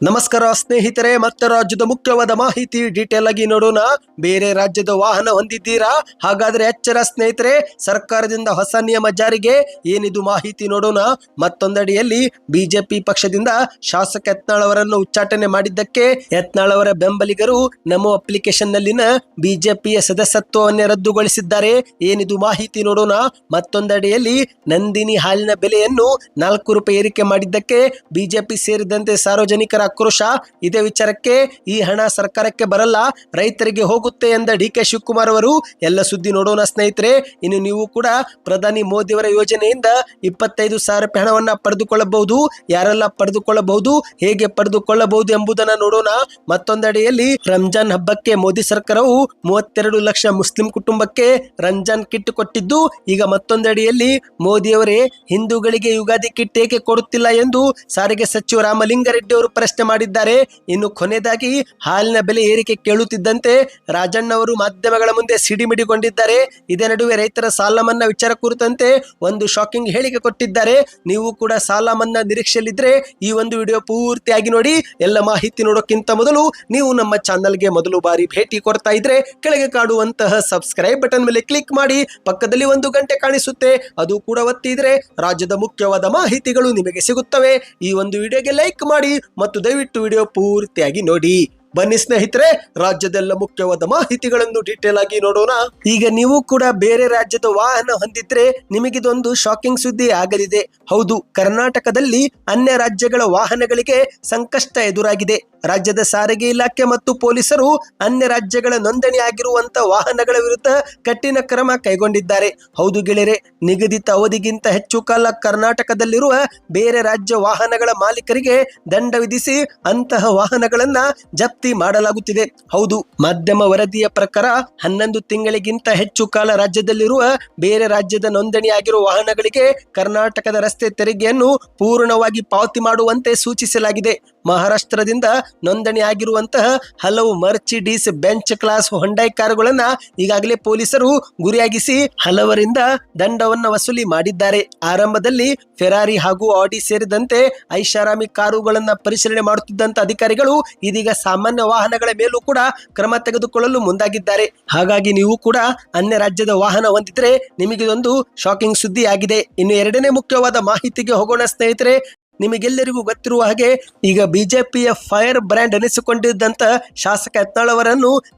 ನಮಸ್ಕಾರ ಸ್ನೇಹಿತರೆ, ಮತ್ತೆ ರಾಜ್ಯದ ಮುಖ್ಯವಾದ ಮಾಹಿತಿ ಡೀಟೇಲ್ ಆಗಿ ನೋಡೋಣ. ಬೇರೆ ರಾಜ್ಯದ ವಾಹನ ಹೊಂದಿದ್ದೀರಾ? ಹಾಗಾದ್ರೆ ಎಚ್ಚರ ಸ್ನೇಹಿತರೆ, ಸರ್ಕಾರದಿಂದ ಹೊಸ ನಿಯಮ ಜಾರಿಗೆ ಏನಿದು ಮಾಹಿತಿ ನೋಡೋಣ. ಮತ್ತೊಂದಡಿಯಲ್ಲಿ ಬಿಜೆಪಿ ಪಕ್ಷದಿಂದ ಶಾಸಕ ಯತ್ನಾಳ್ ಅವರನ್ನು ಉಚ್ಚಾಟನೆ ಮಾಡಿದ್ದಕ್ಕೆ ಯತ್ನಾಳ್ ಅವರ ಬೆಂಬಲಿಗರು ನಮೋ ಅಪ್ಲಿಕೇಶನ್ ನಲ್ಲಿನ ಬಿಜೆಪಿಯ ಸದಸ್ಯತ್ವವನ್ನೇ ರದ್ದುಗೊಳಿಸಿದ್ದಾರೆ. ಏನಿದು ಮಾಹಿತಿ ನೋಡೋಣ. ಮತ್ತೊಂದಡಿಯಲ್ಲಿ ನಂದಿನಿ ಹಾಲಿನ ಬೆಲೆಯನ್ನು ನಾಲ್ಕು ರೂಪಾಯಿ ಏರಿಕೆ ಮಾಡಿದ್ದಕ್ಕೆ ಬಿಜೆಪಿ ಸೇರಿದಂತೆ ಸಾರ್ವಜನಿಕರ ಆಕ್ರೋಶ ಇದೇ ವಿಚಾರಕ್ಕೆ ಈ ಹಣ ಸರ್ಕಾರಕ್ಕೆ ಬರಲ್ಲ, ರೈತರಿಗೆ ಹೋಗುತ್ತೆ ಎಂದ ಡಿ ಕೆ ಶಿವಕುಮಾರ್ ಅವರು. ಎಲ್ಲ ಸುದ್ದಿ ನೋಡೋಣ ಸ್ನೇಹಿತರೆ. ಇನ್ನು ನೀವು ಕೂಡ ಪ್ರಧಾನಿ ಮೋದಿಯವರ ಯೋಜನೆಯಿಂದ ಇಪ್ಪತ್ತೈದು ಸಾವಿರ ರೂಪಾಯಿ ಹಣವನ್ನ ಪಡೆದುಕೊಳ್ಳಬಹುದು. ಯಾರೆಲ್ಲ ಪಡೆದುಕೊಳ್ಳಬಹುದು, ಹೇಗೆ ಪಡೆದುಕೊಳ್ಳಬಹುದು ಎಂಬುದನ್ನ ನೋಡೋಣ. ಮತ್ತೊಂದೆಡೆಯಲ್ಲಿ ರಂಜಾನ್ ಹಬ್ಬಕ್ಕೆ ಮೋದಿ ಸರ್ಕಾರವು ಮೂವತ್ತೆರಡು ಲಕ್ಷ ಮುಸ್ಲಿಂ ಕುಟುಂಬಕ್ಕೆ ರಂಜಾನ್ ಕಿಟ್ ಕೊಟ್ಟಿದ್ದು, ಈಗ ಮತ್ತೊಂದೆಡೆಯಲ್ಲಿ ಮೋದಿಯವರೇ ಹಿಂದೂಗಳಿಗೆ ಯುಗಾದಿ ಕಿಟ್ ಏಕೆ ಕೊಡುತ್ತಿಲ್ಲ ಎಂದು ಸಾರಿಗೆ ಸಚಿವ ರಾಮಲಿಂಗಾರೆಡ್ಡಿ ಅವರು ಪ್ರಶ್ನೆ ಮಾಡಿದ್ದಾರೆ. ಇನ್ನು ಕೊನೆಯದಾಗಿ ಹಾಲಿನ ಬೆಲೆ ಏರಿಕೆ ಕೇಳುತ್ತಿದ್ದಂತೆ ರಾಜಣ್ಣವರು ಮಾಧ್ಯಮಗಳ ಮುಂದೆ ಸಿಡಿಮಿಡಿಗೊಂಡಿದ್ದಾರೆ. ಇದೇ ನಡುವೆ ರೈತರ ಸಾಲ ಮನ್ನಾ ವಿಚಾರ ಕುರಿತಂತೆ ಒಂದು ಶಾಕಿಂಗ್ ಹೇಳಿಕೆ ಕೊಟ್ಟಿದ್ದಾರೆ. ನೀವು ಕೂಡ ಸಾಲ ಮನ್ನಾ ನಿರೀಕ್ಷೆಯಲ್ಲಿದ್ದರೆ ಈ ಒಂದು ವಿಡಿಯೋ ಪೂರ್ತಿಯಾಗಿ ನೋಡಿ. ಎಲ್ಲ ಮಾಹಿತಿ ನೋಡೋಕ್ಕಿಂತ ಮೊದಲು ನೀವು ನಮ್ಮ ಚಾನಲ್ಗೆ ಮೊದಲು ಬಾರಿ ಭೇಟಿ ಕೊಡ್ತಾ ಇದ್ರೆ ಕೆಳಗೆ ಕಾಡುವಂತಹ ಸಬ್ಸ್ಕ್ರೈಬ್ ಬಟನ್ ಮೇಲೆ ಕ್ಲಿಕ್ ಮಾಡಿ. ಪಕ್ಕದಲ್ಲಿ ಒಂದು ಗಂಟೆ ಕಾಣಿಸುತ್ತೆ. ಅದು ಕೂಡ ಒತ್ತಿದ್ರೆ ರಾಜ್ಯದ ಮುಖ್ಯವಾದ ಮಾಹಿತಿಗಳು ನಿಮಗೆ ಸಿಗುತ್ತವೆ. ಈ ಒಂದು ವಿಡಿಯೋಗೆ ಲೈಕ್ ಮಾಡಿ ಮತ್ತು ದಯವಿಟ್ಟು ವಿಡಿಯೋ ಪೂರ್ತಿಯಾಗಿ ನೋಡಿ. ಬನ್ನಿ ಸ್ನೇಹಿತರೆ, ರಾಜ್ಯದೆಲ್ಲ ಮುಖ್ಯವಾದ ಮಾಹಿತಿಗಳನ್ನು ಡೀಟೇಲ್ ಆಗಿ ನೋಡೋಣ. ಈಗ ನೀವು ಕೂಡ ಬೇರೆ ರಾಜ್ಯದ ವಾಹನ ಹೊಂದಿದ್ರೆ ನಿಮಗಿದೊಂದು ಶಾಕಿಂಗ್ ಸುದ್ದಿ ಆಗಲಿದೆ. ಹೌದು, ಕರ್ನಾಟಕದಲ್ಲಿ ಅನ್ಯ ರಾಜ್ಯಗಳ ವಾಹನಗಳಿಗೆ ಸಂಕಷ್ಟ ಎದುರಾಗಿದೆ. ರಾಜ್ಯದ ಸಾರಿಗೆ ಇಲಾಖೆ ಮತ್ತು ಪೊಲೀಸರು ಅನ್ಯ ರಾಜ್ಯಗಳ ನೋಂದಣಿ ಆಗಿರುವಂತ ವಾಹನಗಳ ವಿರುದ್ಧ ಕಠಿಣ ಕ್ರಮ ಕೈಗೊಂಡಿದ್ದಾರೆ. ಹೌದು ಗೆಳೆಯರೆ, ನಿಗದಿತ ಅವಧಿಗಿಂತ ಹೆಚ್ಚು ಕಾಲ ಕರ್ನಾಟಕದಲ್ಲಿರುವ ಬೇರೆ ರಾಜ್ಯ ವಾಹನಗಳ ಮಾಲೀಕರಿಗೆ ದಂಡ ವಿಧಿಸಿ ಅಂತಹ ವಾಹನಗಳನ್ನ ಜಪ್ತಿ ಮಾಡಲಾಗುತ್ತಿದೆ. ಹೌದು, ಮಾಧ್ಯಮ ವರದಿಯ ಪ್ರಕಾರ ಹನ್ನೊಂದು ತಿಂಗಳಿಗಿಂತ ಹೆಚ್ಚು ಕಾಲ ರಾಜ್ಯದಲ್ಲಿರುವ ಬೇರೆ ರಾಜ್ಯದ ನೋಂದಣಿಯಾಗಿರುವ ವಾಹನಗಳಿಗೆ ಕರ್ನಾಟಕದ ರಸ್ತೆ ತೆರಿಗೆಯನ್ನು ಪೂರ್ಣವಾಗಿ ಪಾವತಿ ಮಾಡುವಂತೆ ಸೂಚಿಸಲಾಗಿದೆ. ಮಹಾರಾಷ್ಟ್ರದಿಂದ ನೋಂದಣಿ ಆಗಿರುವಂತಹ ಹಲವು ಮರ್ಚಿಡೀಸ್ ಬೆಂಚ್ ಕ್ಲಾಸ್ ಹೊಂಡೈ ಕಾರುಗಳನ್ನ ಈಗಾಗಲೇ ಪೊಲೀಸರು ಗುರಿಯಾಗಿಸಿ ಹಲವರಿಂದ ದಂಡವನ್ನು ವಸೂಲಿ ಮಾಡಿದ್ದಾರೆ. ಆರಂಭದಲ್ಲಿ ಫೆರಾರಿ ಹಾಗೂ ಆಡಿ ಸೇರಿದಂತೆ ಐಷಾರಾಮಿ ಕಾರುಗಳನ್ನ ಪರಿಶೀಲನೆ ಮಾಡುತ್ತಿದ್ದಂತ ಅಧಿಕಾರಿಗಳು ಇದೀಗ ಸಾಮಾನ್ಯ ವಾಹನಗಳ ಮೇಲೂ ಕೂಡ ಕ್ರಮ ತೆಗೆದುಕೊಳ್ಳಲು ಮುಂದಾಗಿದ್ದಾರೆ. ಹಾಗಾಗಿ ನೀವು ಕೂಡ ಅನ್ಯ ರಾಜ್ಯದ ವಾಹನ ಹೊಂದಿದ್ರೆ ನಿಮಗಿದೊಂದು ಶಾಕಿಂಗ್ ಸುದ್ದಿ ಆಗಿದೆ ಇನ್ನು ಎರಡನೇ ಮುಖ್ಯವಾದ ಮಾಹಿತಿಗೆ ಹೋಗೋಣ ಸ್ನೇಹಿತರೆ ನಿಮಗೆಲ್ಲರಿಗೂ ಗೊತ್ತಿರುವ ಹಾಗೆ ಈಗ ಬಿಜೆಪಿಯ ಫೈರ್ ಬ್ರ್ಯಾಂಡ್ ಅನಿಸಿಕೊಂಡಿದ್ದಂಥ ಶಾಸಕ ಯತ್ನಾಳ್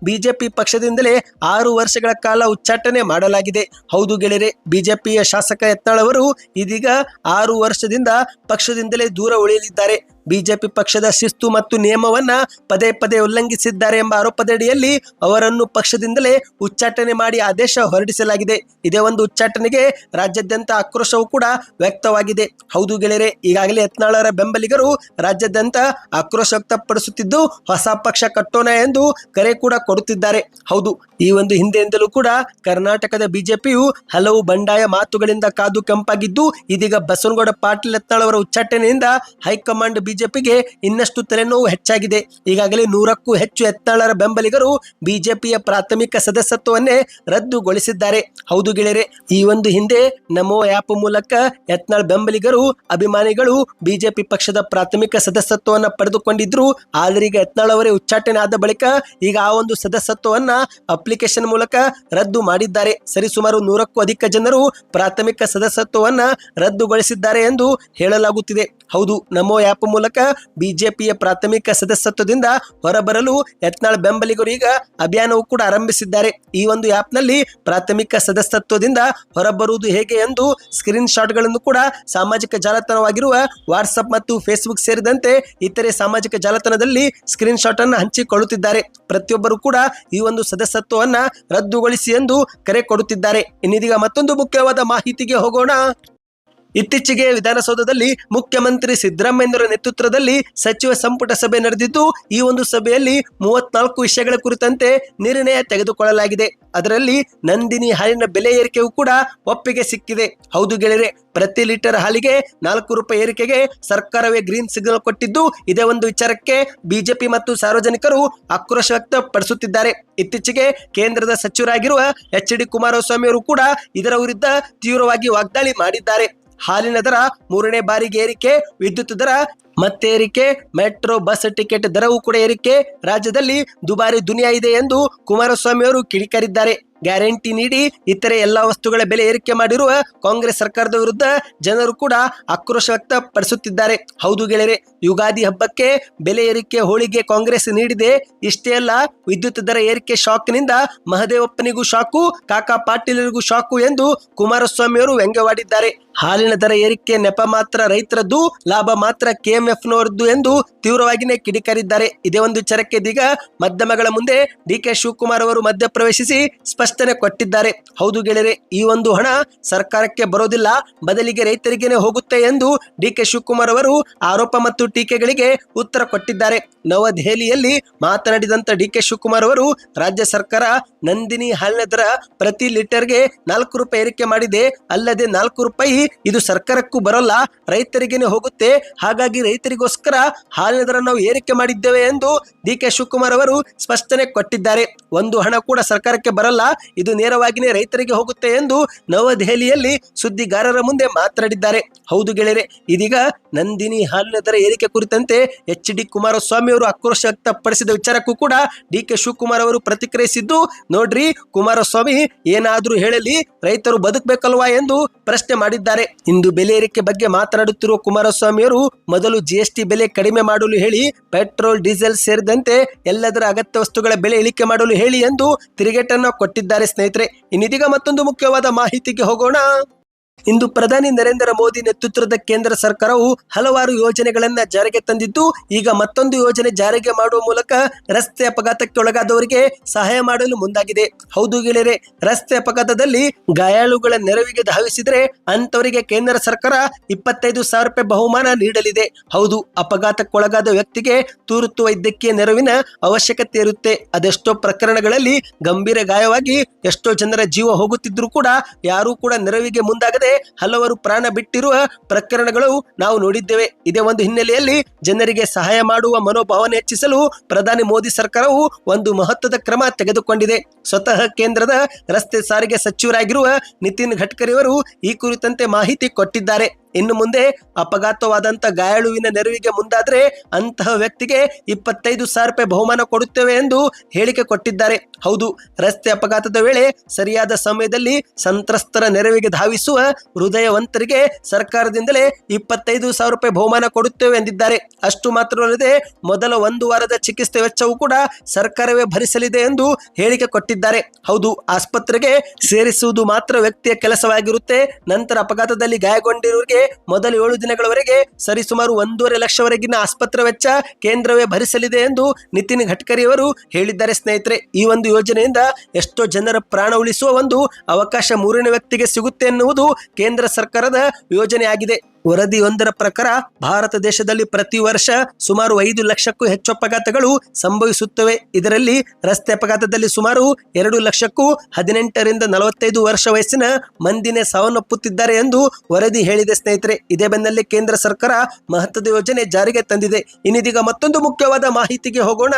ಬಿಜೆಪಿ ಪಕ್ಷದಿಂದಲೇ ಆರು ವರ್ಷಗಳ ಕಾಲ ಉಚ್ಚಾಟನೆ ಮಾಡಲಾಗಿದೆ. ಹೌದು ಗೆಳೆಯರೆ, ಬಿಜೆಪಿಯ ಶಾಸಕ ಯತ್ನಾಳ್ ಇದೀಗ ಆರು ವರ್ಷದಿಂದ ಪಕ್ಷದಿಂದಲೇ ದೂರ ಉಳಿಯಲಿದ್ದಾರೆ. ಬಿಜೆಪಿ ಪಕ್ಷದ ಶಿಸ್ತು ಮತ್ತು ನಿಯಮವನ್ನ ಪದೇ ಪದೇ ಉಲ್ಲಂಘಿಸಿದ್ದಾರೆ ಎಂಬ ಆರೋಪದಡಿಯಲ್ಲಿ ಅವರನ್ನು ಪಕ್ಷದಿಂದಲೇ ಉಚ್ಚಾಟನೆ ಮಾಡಿ ಆದೇಶ ಹೊರಡಿಸಲಾಗಿದೆ. ಇದೇ ಒಂದು ಉಚ್ಚಾಟನೆಗೆ ರಾಜ್ಯಾದ್ಯಂತ ಆಕ್ರೋಶವೂ ಕೂಡ ವ್ಯಕ್ತವಾಗಿದೆ. ಹೌದು ಗೆಳೆಯರೆ, ಈಗಾಗಲೇ ಯತ್ನಾಳರ ಬೆಂಬಲಿಗರು ರಾಜ್ಯಾದ್ಯಂತ ಆಕ್ರೋಶ ವ್ಯಕ್ತಪಡಿಸುತ್ತಿದ್ದು ಹೊಸ ಪಕ್ಷ ಕಟ್ಟೋಣ ಎಂದು ಕರೆ ಕೂಡ ಕೊಡುತ್ತಿದ್ದಾರೆ. ಹೌದು, ಈ ಒಂದು ಹಿಂದೆಯಿಂದಲೂ ಕೂಡ ಕರ್ನಾಟಕದ ಬಿಜೆಪಿಯು ಹಲವು ಬಂಡಾಯ ಮಾತುಗಳಿಂದ ಕಾದು ಕೆಂಪಾಗಿದ್ದು, ಇದೀಗ ಬಸವನಗೌಡ ಪಾಟೀಲ್ ಯತ್ನಾಳ್ ಅವರ ಉಚ್ಚಾಟನೆಯಿಂದ ಹೈಕಮಾಂಡ್ ಬಿಜೆಪಿಗೆ ಇನ್ನಷ್ಟು ತಲೆನೋವು ಹೆಚ್ಚಾಗಿದೆ. ಈಗಾಗಲೇ ನೂರಕ್ಕೂ ಹೆಚ್ಚು ಎತ್ತಾಳರ ಬೆಂಬಲಿಗರು ಬಿಜೆಪಿಯ ಪ್ರಾಥಮಿಕ ಸದಸ್ಯತ್ವವನ್ನೇ ರದ್ದುಗೊಳಿಸಿದ್ದಾರೆ. ಹೌದು ಗೆಳೆಯರೆ, ಈ ಒಂದು ಹಿಂದೆ ನಮೋ ಆ್ಯಪ್ ಮೂಲಕ ಯತ್ನಾಳ್ ಬೆಂಬಲಿಗರು, ಅಭಿಮಾನಿಗಳು ಬಿಜೆಪಿ ಪಕ್ಷದ ಪ್ರಾಥಮಿಕ ಸದಸ್ಯತ್ವವನ್ನು ಪಡೆದುಕೊಂಡಿದ್ರು. ಆದರೆ ಈಗ ಯತ್ನಾಳ್ ಅವರೇ ಉಚ್ಚಾಟನೆ ಆದ ಬಳಿಕ ಈಗ ಆ ಒಂದು ಸದಸ್ಯತ್ವವನ್ನ ಅಪ್ಲಿಕೇಶನ್ ಮೂಲಕ ರದ್ದು ಮಾಡಿದ್ದಾರೆ. ಸರಿಸುಮಾರು ನೂರಕ್ಕೂ ಅಧಿಕ ಜನರು ಪ್ರಾಥಮಿಕ ಸದಸ್ಯತ್ವವನ್ನ ರದ್ದುಗೊಳಿಸಿದ್ದಾರೆ ಎಂದು ಹೇಳಲಾಗುತ್ತಿದೆ. ಹೌದು, ನಮೋ ಆ್ಯಪ್ ಮೂಲಕ ಬಿಜೆಪಿಯ ಪ್ರಾಥಮಿಕ ಸದಸ್ಯತ್ವದಿಂದ ಹೊರಬರಲು ಯತ್ನಾಳ್ ಬೆಂಬಲಿಗರು ಈಗ ಅಭಿಯಾನವು ಕೂಡ ಆರಂಭಿಸಿದ್ದಾರೆ. ಈ ಒಂದು ಆ್ಯಪ್ನಲ್ಲಿ ಪ್ರಾಥಮಿಕ ಸದಸ್ಯತ್ವದಿಂದ ಹೊರಬರುವುದು ಹೇಗೆ ಎಂದು ಸ್ಕ್ರೀನ್ ಶಾಟ್ಗಳನ್ನು ಕೂಡ ಸಾಮಾಜಿಕ ಜಾಲತಾಣವಾಗಿರುವ ವಾಟ್ಸಪ್ ಮತ್ತು ಫೇಸ್ಬುಕ್ ಸೇರಿದಂತೆ ಇತರೆ ಸಾಮಾಜಿಕ ಜಾಲತಾಣದಲ್ಲಿ ಸ್ಕ್ರೀನ್ ಶಾಟ್ ಅನ್ನು ಹಂಚಿಕೊಳ್ಳುತ್ತಿದ್ದಾರೆ. ಪ್ರತಿಯೊಬ್ಬರು ಕೂಡ ಈ ಒಂದು ಸದಸ್ಯತ್ವವನ್ನ ರದ್ದುಗೊಳಿಸಿ ಎಂದು ಕರೆ ಕೊಡುತ್ತಿದ್ದಾರೆ. ಇನ್ನಿದೀಗ ಮತ್ತೊಂದು ಮುಖ್ಯವಾದ ಮಾಹಿತಿಗೆ ಹೋಗೋಣ. ಇತ್ತೀಚೆಗೆ ವಿಧಾನಸೌಧದಲ್ಲಿ ಮುಖ್ಯಮಂತ್ರಿ ಸಿದ್ದರಾಮಯ್ಯರ ನೇತೃತ್ವದಲ್ಲಿ ಸಚಿವ ಸಂಪುಟ ಸಭೆ ನಡೆದಿದ್ದು, ಈ ಒಂದು ಸಭೆಯಲ್ಲಿ ಮೂವತ್ನಾಲ್ಕು ವಿಷಯಗಳ ಕುರಿತಂತೆ ನಿರ್ಣಯ ತೆಗೆದುಕೊಳ್ಳಲಾಗಿದೆ. ಅದರಲ್ಲಿ ನಂದಿನಿ ಹಾಲಿನ ಬೆಲೆ ಏರಿಕೆಯೂ ಕೂಡ ಒಪ್ಪಿಗೆ ಸಿಕ್ಕಿದೆ. ಹೌದು ಗೆಳೆಯರೆ, ಪ್ರತಿ ಲೀಟರ್ ಹಾಲಿಗೆ ನಾಲ್ಕು ರೂಪಾಯಿ ಏರಿಕೆಗೆ ಸರ್ಕಾರವೇ ಗ್ರೀನ್ ಸಿಗ್ನಲ್ ಕೊಟ್ಟಿದ್ದು, ಇದೇ ಒಂದು ವಿಚಾರಕ್ಕೆ ಬಿಜೆಪಿ ಮತ್ತು ಸಾರ್ವಜನಿಕರು ಆಕ್ರೋಶ ವ್ಯಕ್ತಪಡಿಸುತ್ತಿದ್ದಾರೆ. ಇತ್ತೀಚೆಗೆ ಕೇಂದ್ರದ ಸಚಿವರಾಗಿರುವ ಎಚ್ ಡಿ ಕುಮಾರಸ್ವಾಮಿ ಅವರು ಕೂಡ ಇದರ ವಿರುದ್ಧ ತೀವ್ರವಾಗಿ ವಾಗ್ದಾಳಿ ಮಾಡಿದ್ದಾರೆ. ಹಾಲಿನ ದರ ಮೂರನೇ ಬಾರಿಗೆ ಏರಿಕೆ, ವಿದ್ಯುತ್ ದರ ಮತ್ತೆ ಏರಿಕೆ, ಮೆಟ್ರೋ, ಬಸ್ ಟಿಕೆಟ್ ದರವೂ ಕೂಡ ಏರಿಕೆ. ರಾಜ್ಯದಲ್ಲಿ ದುಬಾರಿ ದುನಿಯಾ ಇದೆ ಎಂದು ಕುಮಾರಸ್ವಾಮಿ ಅವರು ಕಿಡಿಕಾರಿದ್ದಾರೆ. ಗ್ಯಾರಂಟಿ ನೀಡಿ ಇತರೆ ಎಲ್ಲಾ ವಸ್ತುಗಳ ಬೆಲೆ ಏರಿಕೆ ಮಾಡಿರುವ ಕಾಂಗ್ರೆಸ್ ಸರ್ಕಾರದ ವಿರುದ್ಧ ಜನರು ಕೂಡ ಆಕ್ರೋಶ ವ್ಯಕ್ತಪಡಿಸುತ್ತಿದ್ದಾರೆ. ಹೌದು ಗೆಳೆಯರೆ, ಯುಗಾದಿ ಹಬ್ಬಕ್ಕೆ ಬೆಲೆ ಏರಿಕೆ ಹೋಳಿಗೆ ಕಾಂಗ್ರೆಸ್ ನೀಡಿದೆ. ಇಷ್ಟೇ ಅಲ್ಲ, ವಿದ್ಯುತ್ ದರ ಏರಿಕೆ ಶಾಕ್ನಿಂದ ಮಹದೇವಪ್ಪನಿಗೂ ಶಾಕು, ಕಾಕಾ ಪಾಟೀಲರಿಗೂ ಶಾಕು ಎಂದು ಕುಮಾರಸ್ವಾಮಿ ಅವರು ವ್ಯಂಗ್ಯವಾಡಿದ್ದಾರೆ. ಹಾಲಿನ ದರ ಏರಿಕೆ ನೆಪ ಮಾತ್ರ ರೈತರದ್ದು, ಲಾಭ ಮಾತ್ರ ಕೆಎಂಎಫ್ನವರದ್ದು ಎಂದು ತೀವ್ರವಾಗಿಯೇ ಕಿಡಿಕಾರಿದ್ದಾರೆ. ಇದೇ ಒಂದು ಚರಕ್ಕೆ ಇದೀಗ ಮಾಧ್ಯಮಗಳ ಮುಂದೆ ಡಿ ಕೆ ಶಿವಕುಮಾರ್ ಅವರು ಮಧ್ಯಪ್ರವೇಶಿಸಿ ಸ್ಪಷ್ಟನೆ ಕೊಟ್ಟಿದ್ದಾರೆ. ಹೌದು ಗೆಳೆಯರೆ, ಈ ಒಂದು ಹಣ ಸರ್ಕಾರಕ್ಕೆ ಬರೋದಿಲ್ಲ. ಬದಲಿಗೆ ರೈತರಿಗೇನೆ ಹೋಗುತ್ತೆ ಎಂದು ಡಿ ಕೆ ಶಿವಕುಮಾರ್ ಅವರು ಆರೋಪ ಮತ್ತು ಟೀಕೆಗಳಿಗೆ ಉತ್ತರ ಕೊಟ್ಟಿದ್ದಾರೆ. ನವದೆಹಲಿಯಲ್ಲಿ ಮಾತನಾಡಿದಂತ ಡಿ ಕೆ ಶಿವಕುಮಾರ್ ಅವರು, ರಾಜ್ಯ ಸರ್ಕಾರ ನಂದಿನಿ ಹಾಲಿನ ದರ ಪ್ರತಿ ಲೀಟರ್ಗೆ ನಾಲ್ಕು ರೂಪಾಯಿ ಏರಿಕೆ ಮಾಡಿದೆ. ಅಲ್ಲದೆ ನಾಲ್ಕು ರೂಪಾಯಿ ಇದು ಸರ್ಕಾರಕ್ಕೂ ಬರೋಲ್ಲ, ರೈತರಿಗೇನೆ ಹೋಗುತ್ತೆ. ಹಾಗಾಗಿ ರೈತರಿಗೋಸ್ಕರ ಹಾಲಿನ ದರ ನಾವು ಏರಿಕೆ ಮಾಡಿದ್ದೇವೆ ಎಂದು ಡಿ ಕೆ ಶಿವಕುಮಾರ್ ಅವರು ಸ್ಪಷ್ಟನೆ ಕೊಟ್ಟಿದ್ದಾರೆ. ಒಂದು ಹಣ ಕೂಡ ಸರ್ಕಾರಕ್ಕೆ ಬರಲ್ಲ ಇದು ನೇರವಾಗಿಯೇ ರೈತರಿಗೆ ಹೋಗುತ್ತೆ ಎಂದು ನವದೆಹಲಿಯಲ್ಲಿ ಸುದ್ದಿಗಾರರ ಮುಂದೆ ಮಾತನಾಡಿದ್ದಾರೆ. ಹೌದು ಗೆಳೆಯರೆ, ಇದೀಗ ನಂದಿನಿ ಹಾಲಿನ ದರ ಏರಿಕೆ ಕುರಿತಂತೆ ಎಚ್ ಡಿ ಕುಮಾರಸ್ವಾಮಿ ಅವರು ಆಕ್ರೋಶ ವ್ಯಕ್ತಪಡಿಸಿದ ವಿಚಾರಕ್ಕೂ ಕೂಡ ಡಿ ಕೆ ಶಿವಕುಮಾರ್ ಅವರು ಪ್ರತಿಕ್ರಿಯಿಸಿದ್ದು, ನೋಡ್ರಿ ಕುಮಾರಸ್ವಾಮಿ ಏನಾದರೂ ಹೇಳಲಿ ರೈತರು ಬದುಕಬೇಕಲ್ವಾ ಎಂದು ಪ್ರಶ್ನೆ ಮಾಡಿದ್ದಾರೆ. ಇಂದು ಬೆಲೆ ಏರಿಕೆ ಬಗ್ಗೆ ಮಾತನಾಡುತ್ತಿರುವ ಕುಮಾರಸ್ವಾಮಿ ಅವರು, ಮೊದಲು ಜಿಎಸ್ಟಿ ಬೆಲೆ ಕಡಿಮೆ ಮಾಡಲು ಹೇಳಿ, ಪೆಟ್ರೋಲ್, ಡೀಸೆಲ್ ಸೇರಿದಂತೆ ಎಲ್ಲದರ ಅಗತ್ಯ ವಸ್ತುಗಳ ಬೆಲೆ ಇಳಿಕೆ ಮಾಡಲು ಹೇಳಿ ಎಂದು ತಿರುಗೇಟನ್ನು ಕೊಟ್ಟಿದ್ದಾರೆ. ಸ್ನೇಹಿತರೆ ಇನ್ನಿದೀಗ ಮತ್ತೊಂದು ಮುಖ್ಯವಾದ ಮಾಹಿತಿಗೆ ಹೋಗೋಣ. ಇಂದು ಪ್ರಧಾನಿ ನರೇಂದ್ರ ಮೋದಿ ನೇತೃತ್ವದ ಕೇಂದ್ರ ಸರ್ಕಾರವು ಹಲವಾರು ಯೋಜನೆಗಳನ್ನ ಜಾರಿಗೆ ತಂದಿದ್ದು, ಈಗ ಮತ್ತೊಂದು ಯೋಜನೆ ಜಾರಿಗೆ ಮಾಡುವ ಮೂಲಕ ರಸ್ತೆ ಅಪಘಾತಕ್ಕೆ ಒಳಗಾದವರಿಗೆ ಸಹಾಯ ಮಾಡಲು ಮುಂದಾಗಿದೆ. ಹೌದು ಗೆಳೆಯರೆ, ರಸ್ತೆ ಅಪಘಾತದಲ್ಲಿ ಗಾಯಾಳುಗಳ ನೆರವಿಗೆ ಧಾವಿಸಿದರೆ ಅಂತವರಿಗೆ ಕೇಂದ್ರ ಸರ್ಕಾರ ಇಪ್ಪತ್ತೈದು ಸಾವಿರ ರೂಪಾಯಿ ಬಹುಮಾನ ನೀಡಲಿದೆ. ಹೌದು, ಅಪಘಾತಕ್ಕೊಳಗಾದ ವ್ಯಕ್ತಿಗೆ ತುರ್ತು ವೈದ್ಯಕೀಯ ನೆರವಿನ ಅವಶ್ಯಕತೆ ಇರುತ್ತೆ. ಅದೆಷ್ಟೋ ಪ್ರಕರಣಗಳಲ್ಲಿ ಗಂಭೀರ ಗಾಯವಾಗಿ ಎಷ್ಟೋ ಜನರ ಜೀವ ಹೋಗುತ್ತಿದ್ರೂ ಕೂಡ ಯಾರೂ ಕೂಡ ನೆರವಿಗೆ ಮುಂದಾಗದೆ ಹಲವರು ಪ್ರಾಣ ಬಿಟ್ಟಿರುವ ಪ್ರಕರಣಗಳು ನಾವು ನೋಡಿದ್ದೇವೆ. ಇದೇ ಒಂದು ಹಿನ್ನೆಲೆಯಲ್ಲಿ ಜನರಿಗೆ ಸಹಾಯ ಮಾಡುವ ಮನೋಭಾವನೆ ಹೆಚ್ಚಿಸಲು ಪ್ರಧಾನಿ ಮೋದಿ ಸರ್ಕಾರವು ಒಂದು ಮಹತ್ವದ ಕ್ರಮ ತೆಗೆದುಕೊಂಡಿದೆ. ಸ್ವತಃ ಕೇಂದ್ರದ ರಸ್ತೆ ಸಾರಿಗೆ ಸಚಿವರಾಗಿರುವ ನಿತಿನ್ ಗಡ್ಕರಿ ಅವರು ಈ ಕುರಿತಂತೆ ಮಾಹಿತಿ ಕೊಟ್ಟಿದ್ದಾರೆ. ಇನ್ನು ಮುಂದೆ ಅಪಘಾತವಾದಂತ ಗಾಯಾಳುವಿನ ನೆರವಿಗೆ ಮುಂದಾದ್ರೆ ಅಂತಹ ವ್ಯಕ್ತಿಗೆ ಇಪ್ಪತ್ತೈದು ಸಾವಿರ ರೂಪಾಯಿ ಬಹುಮಾನ ಕೊಡುತ್ತೇವೆ ಎಂದು ಹೇಳಿಕೆ ಕೊಟ್ಟಿದ್ದಾರೆ. ಹೌದು, ರಸ್ತೆ ಅಪಘಾತದ ವೇಳೆ ಸರಿಯಾದ ಸಮಯದಲ್ಲಿ ಸಂತ್ರಸ್ತರ ನೆರವಿಗೆ ಧಾವಿಸುವ ಹೃದಯವಂತರಿಗೆ ಸರ್ಕಾರದಿಂದಲೇ ಇಪ್ಪತ್ತೈದು ಸಾವಿರ ರೂಪಾಯಿ ಬಹುಮಾನ ಕೊಡುತ್ತೇವೆ ಎಂದಿದ್ದಾರೆ. ಅಷ್ಟು ಮಾತ್ರವಲ್ಲದೆ ಮೊದಲ ಒಂದು ವಾರದ ಚಿಕಿತ್ಸೆ ವೆಚ್ಚವೂ ಕೂಡ ಸರ್ಕಾರವೇ ಭರಿಸಲಿದೆ ಎಂದು ಹೇಳಿಕೆ ಕೊಟ್ಟಿದ್ದಾರೆ. ಹೌದು, ಆಸ್ಪತ್ರೆಗೆ ಸೇರಿಸುವುದು ಮಾತ್ರ ವ್ಯಕ್ತಿಯ ಕೆಲಸವಾಗಿರುತ್ತೆ. ನಂತರ ಅಪಘಾತದಲ್ಲಿ ಗಾಯಗೊಂಡಿರುವವರಿಗೆ ಮೊದಲ ಏಳು ದಿನಗಳವರೆಗೆ ಸರಿಸುಮಾರು ಒಂದೂವರೆ ಲಕ್ಷವರೆಗಿನ ಆಸ್ಪತ್ರೆ ವೆಚ್ಚ ಕೇಂದ್ರವೇ ಭರಿಸಲಿದೆ ಎಂದು ನಿತಿನ್ ಗಡ್ಕರಿ ಅವರು ಹೇಳಿದ್ದಾರೆ ಸ್ನೇಹಿತರೆ. ಈ ಒಂದು ಯೋಜನೆಯಿಂದ ಎಷ್ಟೋ ಜನರ ಪ್ರಾಣ ಉಳಿಸುವ ಒಂದು ಅವಕಾಶ ಮೂರನೇ ವ್ಯಕ್ತಿಗೆ ಸಿಗುತ್ತೆ ಎನ್ನುವುದು ಕೇಂದ್ರ ಸರ್ಕಾರದ ಯೋಜನೆಯಾಗಿದೆ. ವರದಿಯೊಂದರ ಪ್ರಕಾರ ಭಾರತ ದೇಶದಲ್ಲಿ ಪ್ರತಿ ವರ್ಷ ಸುಮಾರು ಐದು ಲಕ್ಷಕ್ಕೂ ಹೆಚ್ಚು ಅಪಘಾತಗಳು ಸಂಭವಿಸುತ್ತವೆ. ಇದರಲ್ಲಿ ರಸ್ತೆ ಅಪಘಾತದಲ್ಲಿ ಸುಮಾರು ಎರಡು ಲಕ್ಷಕ್ಕೂ ಹದಿನೆಂಟರಿಂದ ನಲವತ್ತೈದು ವರ್ಷ ವಯಸ್ಸಿನ ಮಂದಿನೇ ಸಾವನ್ನಪ್ಪುತ್ತಿದ್ದಾರೆ ಎಂದು ವರದಿ ಹೇಳಿದೆ ಸ್ನೇಹಿತರೆ. ಇದೇ ಬೆನ್ನಲ್ಲೇ ಕೇಂದ್ರ ಸರ್ಕಾರ ಮಹತ್ವದ ಯೋಜನೆ ಜಾರಿಗೆ ತಂದಿದೆ. ಇನ್ನಿದೀಗ ಮತ್ತೊಂದು ಮುಖ್ಯವಾದ ಮಾಹಿತಿಗೆ ಹೋಗೋಣ.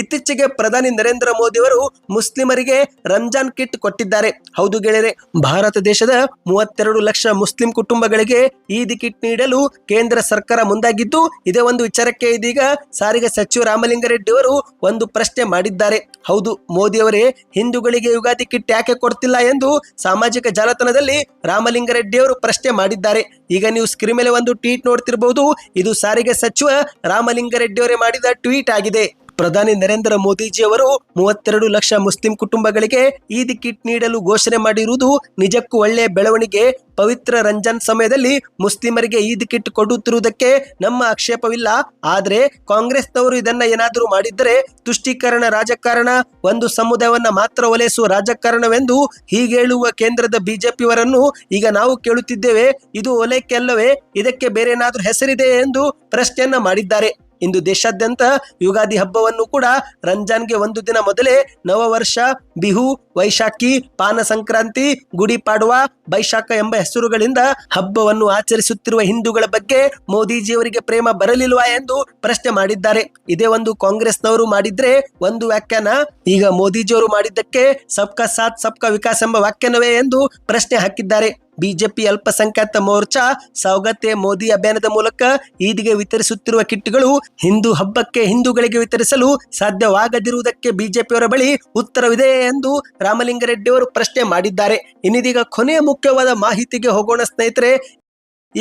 ಇತ್ತೀಚೆಗೆ ಪ್ರಧಾನಿ ನರೇಂದ್ರ ಮೋದಿ ಅವರು ಮುಸ್ಲಿಮರಿಗೆ ರಂಜಾನ್ ಕಿಟ್ ಕೊಟ್ಟಿದ್ದಾರೆ. ಹೌದು ಗೆಳೆಯರೆ, ಭಾರತ ದೇಶದ ಮೂವತ್ತೆರಡು ಲಕ್ಷ ಮುಸ್ಲಿಂ ಕುಟುಂಬಗಳಿಗೆ ಈದ್ ಕಿಟ್ ನೀಡಲು ಕೇಂದ್ರ ಸರ್ಕಾರ ಮುಂದಾಗಿದ್ದು, ಇದೇ ಒಂದು ವಿಚಾರಕ್ಕೆ ಇದೀಗ ಸಾರಿಗೆ ಸಚಿವ ರಾಮಲಿಂಗಾರೆಡ್ಡಿ ಅವರು ಒಂದು ಪ್ರಶ್ನೆ ಮಾಡಿದ್ದಾರೆ. ಹೌದು ಮೋದಿ ಅವರೇ ಹಿಂದೂಗಳಿಗೆ ಯುಗಾದಿ ಕಿಟ್ ಯಾಕೆ ಕೊಡ್ತಿಲ್ಲ ಎಂದು ಸಾಮಾಜಿಕ ಜಾಲತಾಣದಲ್ಲಿ ರಾಮಲಿಂಗಾರೆಡ್ಡಿ ಅವರು ಪ್ರಶ್ನೆ ಮಾಡಿದ್ದಾರೆ. ಈಗ ನೀವು ಸ್ಕ್ರೀನ್ ಮೇಲೆ ಒಂದು ಟ್ವೀಟ್ ನೋಡ್ತಿರಬಹುದು ಇದು ಸಾರಿಗೆ ಸಚಿವ ರಾಮಲಿಂಗಾರೆಡ್ಡಿ ಅವರೇ ಮಾಡಿದ ಟ್ವೀಟ್ ಆಗಿದೆ. ಪ್ರಧಾನಿ ನರೇಂದ್ರ ಮೋದಿಜಿ ಅವರು ಮೂವತ್ತೆರಡು ಲಕ್ಷ ಮುಸ್ಲಿಂ ಕುಟುಂಬಗಳಿಗೆ ಈದ್ ಕಿಟ್ ನೀಡಲು ಘೋಷಣೆ ಮಾಡಿರುವುದು ನಿಜಕ್ಕೂ ಒಳ್ಳೆಯ ಬೆಳವಣಿಗೆ. ಪವಿತ್ರ ರಂಜಾನ್ ಸಮಯದಲ್ಲಿ ಮುಸ್ಲಿಮರಿಗೆ ಈದ್ ಕಿಟ್ ಕೊಡುತ್ತಿರುವುದಕ್ಕೆ ನಮ್ಮ ಆಕ್ಷೇಪವಿಲ್ಲ. ಆದ್ರೆ ಕಾಂಗ್ರೆಸ್ನವರು ಇದನ್ನ ಏನಾದರೂ ಮಾಡಿದ್ದರೆ ತುಷ್ಟೀಕರಣ ರಾಜಕಾರಣ, ಒಂದು ಸಮುದಾಯವನ್ನ ಮಾತ್ರ ಒಲೈಸುವ ರಾಜಕಾರಣವೆಂದು ಹೀಗೆ ಹೇಳುವ ಕೇಂದ್ರದ ಬಿಜೆಪಿಯವರನ್ನು ಈಗ ನಾವು ಕೇಳುತ್ತಿದ್ದೇವೆ. ಇದು ಒಲೈಕೆ ಅಲ್ಲವೇ ಇದಕ್ಕೆ ಬೇರೆ ಏನಾದರೂ ಹೆಸರಿದೆ ಎಂದು ಪ್ರಶ್ನೆಯನ್ನ ಮಾಡಿದ್ದಾರೆ. ಇಂದು ದೇಶಾದ್ಯಂತ ಯುಗಾದಿ ಹಬ್ಬವನ್ನು ಕೂಡ ರಂಜಾನ್ಗೆ ಒಂದು ದಿನ ಮೊದಲೇ ನವವರ್ಷ, ಬಿಹು, ವೈಶಾಖಿ, ಪಾನ ಸಂಕ್ರಾಂತಿ, ಗುಡಿ ಪಾಡ್ವಾ, ಬೈಶಾಖ ಎಂಬ ಹೆಸರುಗಳಿಂದ ಹಬ್ಬವನ್ನು ಆಚರಿಸುತ್ತಿರುವ ಹಿಂದೂಗಳ ಬಗ್ಗೆ ಮೋದಿಜಿಯವರಿಗೆ ಪ್ರೇಮ ಬರಲಿಲ್ವಾ ಎಂದು ಪ್ರಶ್ನೆ ಮಾಡಿದ್ದಾರೆ. ಇದೇ ಒಂದು ಕಾಂಗ್ರೆಸ್ನವರು ಮಾಡಿದ್ರೆ ಒಂದು ವ್ಯಾಖ್ಯಾನ. ಈಗ ಮೋದಿಜಿಯವರು ಮಾಡಿದ್ದಕ್ಕೆ ಸಬ್ಕಾ ಸಾಥ್, ಸಬ್ಕಾ ವಿಕಾಸ್ ಎಂಬ ವ್ಯಾಖ್ಯಾನವೇ ಎಂದು ಪ್ರಶ್ನೆ ಹಾಕಿದ್ದಾರೆ. ಬಿಜೆಪಿ ಅಲ್ಪಸಂಖ್ಯಾತ ಮೋರ್ಚಾ ಸೌಗತ್ಯ ಮೋದಿ ಅಭಿಯಾನದ ಮೂಲಕ ಈದಿಗೆ ವಿತರಿಸುತ್ತಿರುವ ಕಿಟ್ಗಳು ಹಿಂದೂ ಹಬ್ಬಕ್ಕೆ ಹಿಂದೂಗಳಿಗೆ ವಿತರಿಸಲು ಸಾಧ್ಯವಾಗದಿರುವುದಕ್ಕೆ ಬಿಜೆಪಿಯವರ ಬಳಿ ಉತ್ತರವಿದೆ ಎಂದು ರಾಮಲಿಂಗರೆಡ್ಡಿ ಅವರು ಪ್ರಶ್ನೆ ಮಾಡಿದ್ದಾರೆ. ಇನ್ನಿದೀಗ ಕೊನೆಯ ಮುಖ್ಯವಾದ ಮಾಹಿತಿಗೆ ಹೋಗೋಣ ಸ್ನೇಹಿತರೆ.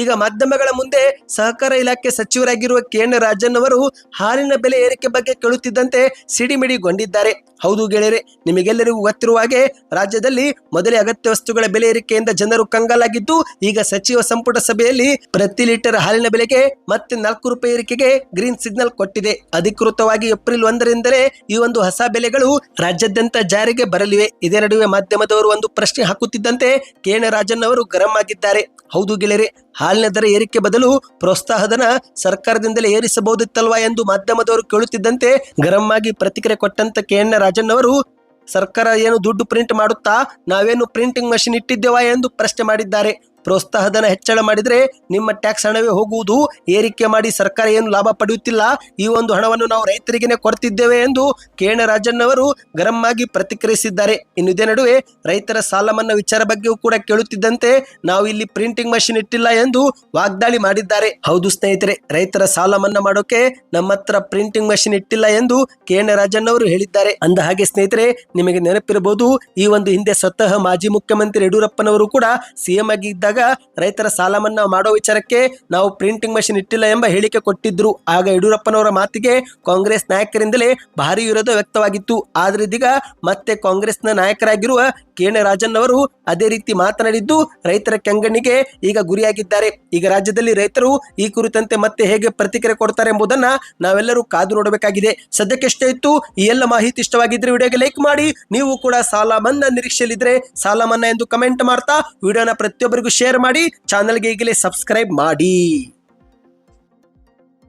ಈಗ ಮಾಧ್ಯಮಗಳ ಮುಂದೆ ಸಹಕಾರ ಇಲಾಖೆ ಸಚಿವರಾಗಿರುವ ಕೆ ಎನ್ ರಾಜನ್ ಅವರು ಹಾಲಿನ ಬೆಲೆ ಏರಿಕೆ ಬಗ್ಗೆ ಕೇಳುತ್ತಿದ್ದಂತೆ ಸಿಡಿಮಿಡಿಗೊಂಡಿದ್ದಾರೆ. ಹೌದು ಗೆಳೆಯರೆ, ನಿಮಗೆಲ್ಲರಿಗೂ ಗೊತ್ತಿರುವ ಹಾಗೆ ರಾಜ್ಯದಲ್ಲಿ ಮೊದಲೇ ಅಗತ್ಯ ವಸ್ತುಗಳ ಬೆಲೆ ಏರಿಕೆಯಿಂದ ಜನರು ಕಂಗಾಲಾಗಿದ್ದು, ಈಗ ಸಚಿವ ಸಂಪುಟ ಸಭೆಯಲ್ಲಿ ಪ್ರತಿ ಲೀಟರ್ ಹಾಲಿನ ಬೆಲೆಗೆ ಮತ್ತೆ ನಾಲ್ಕು ರೂಪಾಯಿ ಏರಿಕೆಗೆ ಗ್ರೀನ್ ಸಿಗ್ನಲ್ ಕೊಟ್ಟಿದೆ. ಅಧಿಕೃತವಾಗಿ ಏಪ್ರಿಲ್ ಒಂದರಿಂದಲೇ ಈ ಒಂದು ಹೊಸ ಬೆಲೆಗಳು ರಾಜ್ಯಾದ್ಯಂತ ಜಾರಿಗೆ ಬರಲಿವೆ. ಇದೇ ನಡುವೆ ಮಾಧ್ಯಮದವರು ಒಂದು ಪ್ರಶ್ನೆ ಹಾಕುತ್ತಿದ್ದಂತೆ ಕೆ ರಾಜನ್ ಅವರು ಗರಂ ಆಗಿದ್ದಾರೆ. ಹೌದು ಗೆಳೆಯರೆ, ಹಾಲಿನ ದರ ಏರಿಕೆ ಬದಲು ಪ್ರೋತ್ಸಾಹಧನ ಸರ್ಕಾರದಿಂದಲೇ ಏರಿಸಬಹುದಿತ್ತಲ್ವಾ ಎಂದು ಮಾಧ್ಯಮದವರು ಕೇಳುತ್ತಿದ್ದಂತೆ ಗರಂ ಆಗಿ ಪ್ರತಿಕ್ರಿಯೆ ಕೊಟ್ಟಂತ ಕೆ ಎನ್ ರಾಜನ್ ಅವರು ಸರ್ಕಾರ ಏನು ದುಡ್ಡು ಪ್ರಿಂಟ್ ಮಾಡುತ್ತಾ ನಾವೇನು ಪ್ರಿಂಟಿಂಗ್ ಮಷಿನ್ ಇಟ್ಟಿದ್ದೇವಾ ಎಂದು ಪ್ರಶ್ನೆ ಮಾಡಿದ್ದಾರೆ. ಪ್ರೋತ್ಸಾಹಧನ ಹೆಚ್ಚಳ ಮಾಡಿದರೆ ನಿಮ್ಮ ಟ್ಯಾಕ್ಸ್ ಹಣವೇ ಹೋಗುವುದು. ಏರಿಕೆ ಮಾಡಿ ಸರ್ಕಾರ ಏನು ಲಾಭ ಪಡೆಯುತ್ತಿಲ್ಲ. ಈ ಒಂದು ಹಣವನ್ನು ನಾವು ರೈತರಿಗೇನೆ ಕೊಡ್ತಿದ್ದೇವೆ ಎಂದು ಕೇಣ ರಾಜಣ್ಣವರು ಗರಂ ಆಗಿ ಪ್ರತಿಕ್ರಿಯಿಸಿದ್ದಾರೆ. ಇನ್ನು ಇದೇ ನಡುವೆ ರೈತರ ಸಾಲ ಮನ್ನಾ ವಿಚಾರ ಬಗ್ಗೆಯೂ ಕೂಡ ಕೇಳುತ್ತಿದ್ದಂತೆ ನಾವು ಇಲ್ಲಿ ಪ್ರಿಂಟಿಂಗ್ ಮಷಿನ್ ಇಟ್ಟಿಲ್ಲ ಎಂದು ವಾಗ್ದಾಳಿ ಮಾಡಿದ್ದಾರೆ. ಹೌದು ಸ್ನೇಹಿತರೆ, ರೈತರ ಸಾಲ ಮನ್ನಾ ಮಾಡೋಕೆ ನಮ್ಮ ಹತ್ರ ಪ್ರಿಂಟಿಂಗ್ ಮಷಿನ್ ಇಟ್ಟಿಲ್ಲ ಎಂದು ಕೇಣ ರಾಜಣ್ಣವರು ಹೇಳಿದ್ದಾರೆ. ಅಂದ ಹಾಗೆ ಸ್ನೇಹಿತರೆ, ನಿಮಗೆ ನೆನಪಿರಬಹುದು, ಈ ಒಂದು ಹಿಂದೆ ಸ್ವತಃ ಮಾಜಿ ಮುಖ್ಯಮಂತ್ರಿ ಯಡಿಯೂರಪ್ಪನವರು ಕೂಡ ಸಿಎಂ ಆಗಿ ಇದ್ದಾಗ ರೈತರ ಸಾಲ ಮನ್ನಾ ಮಾಡೋ ವಿಚಾರಕ್ಕೆ ನಾವು ಪ್ರಿಂಟಿಂಗ್ ಮಷಿನ್ ಇಟ್ಟಿಲ್ಲ ಎಂಬ ಹೇಳಿಕೆ ಕೊಟ್ಟಿದ್ರು. ಆಗ ಯಡಿಯೂರಪ್ಪನವರ ಮಾತಿಗೆ ಕಾಂಗ್ರೆಸ್ ನಾಯಕರಿಂದಲೇ ಭಾರಿ ವಿರೋಧ ವ್ಯಕ್ತವಾಗಿತ್ತು. ಆದ್ರೆ ಇದೀಗ ಮತ್ತೆ ಕಾಂಗ್ರೆಸ್ನ ನಾಯಕರಾಗಿರುವ ಕೆ ಎನ್ ರಾಜನ್ ಅವರು ಅದೇ ರೀತಿ ಮಾತನಾಡಿದ್ದು, ರೈತರ ಕೆಂಗಣ್ಣಿಗೆ ಈಗ ಗುರಿಯಾಗಿದ್ದಾರೆ. ಈಗ ರಾಜ್ಯದಲ್ಲಿ ರೈತರು ಈ ಕುರಿತಂತೆ ಮತ್ತೆ ಹೇಗೆ ಪ್ರತಿಕ್ರಿಯೆ ಕೊಡ್ತಾರೆ ಎಂಬುದನ್ನ ನಾವೆಲ್ಲರೂ ಕಾದು ನೋಡಬೇಕಾಗಿದೆ. ಸದ್ಯಕ್ಕೆ ಎಷ್ಟೇ ಇತ್ತು, ಈ ಎಲ್ಲ ಮಾಹಿತಿ ಇಷ್ಟವಾಗಿದ್ರೆ ವಿಡಿಯೋಗೆ ಲೈಕ್ ಮಾಡಿ. ನೀವು ಕೂಡ ಸಾಲ ಮನ್ನಾ ನಿರೀಕ್ಷೆಯಲ್ಲಿದ್ರೆ ಸಾಲ ಮನ್ನಾ ಎಂದು ಕಮೆಂಟ್ ಮಾಡ್ತಾ, ವಿಡಿಯೋನ ಪ್ರತಿಯೊಬ್ಬರಿಗೂ ಶೇರ್ ಮಾಡಿ ಚಾನಲ್ಗೆ ಈಗಲೇ ಸಬ್ಸ್ಕ್ರೈಬ್ ಮಾಡಿ.